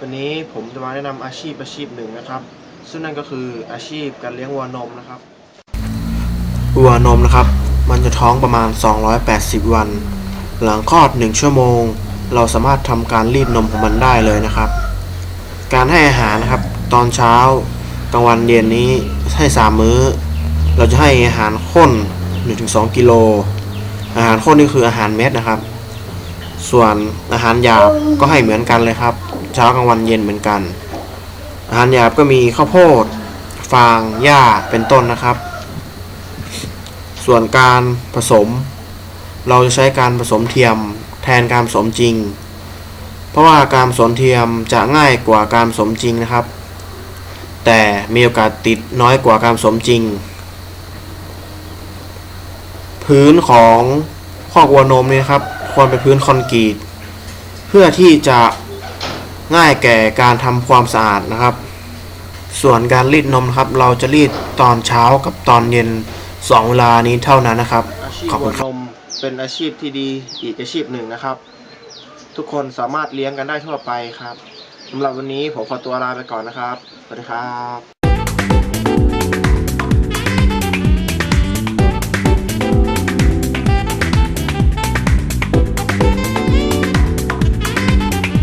วันนี้ผมจะมาแนะนำอาชีพอาชีพหนึ่งนะครับ ซึ่งนั่นก็คืออาชีพการเลี้ยงวัวนมนะครับ วัวนมนะครับ มันจะท้องประมาณ 280 วัน หลังคลอด 1 ชั่วโมง เราสามารถทำการรีดนมของมันได้เลยนะครับ การให้อาหารนะครับ ตอนเช้ากลางวันเย็นนี้ให้3มื้อ เราจะให้อาหารข้น 1-2 กิโล อาหารข้นนี่คืออาหารเม็ดนะครับ ส่วนอาหารหยาบก็ให้เหมือนกันเลยครับ เช้ากลางวันเย็นเหมือนกัน อาหารหยาบก็มีข้าวโพด ฟางหญ้าเป็นต้นนะครับ ส่วนการผสม เราจะใช้การผสมเทียมแทนการผสมจริง เพราะว่าการผสมเทียมจะง่ายกว่าการผสมจริงนะครับ แต่มีโอกาสติดน้อยกว่าการผสมจริง พื้นของคอกวัวนมเนี่ยครับ ควรเป็นพื้นคอนกรีต เพื่อที่จะง่ายแก่การทำความสะอาดนะครับ ส่วนการรีดนมนะครับ เราจะรีดตอนเช้ากับตอนเย็นสองเวลานี้เท่านั้นนะครับ อาชีพขอบคุวัณวครับนมเป็นอาชีพที่ดีอีกอาชีพหนึ่งนะครับ ทุกคนสามารถเลี้ยงกันได้ทั่วไปครับสำหรับวันนี้ผมขอตัวลาไปก่อนนะครับสวัสดีครับ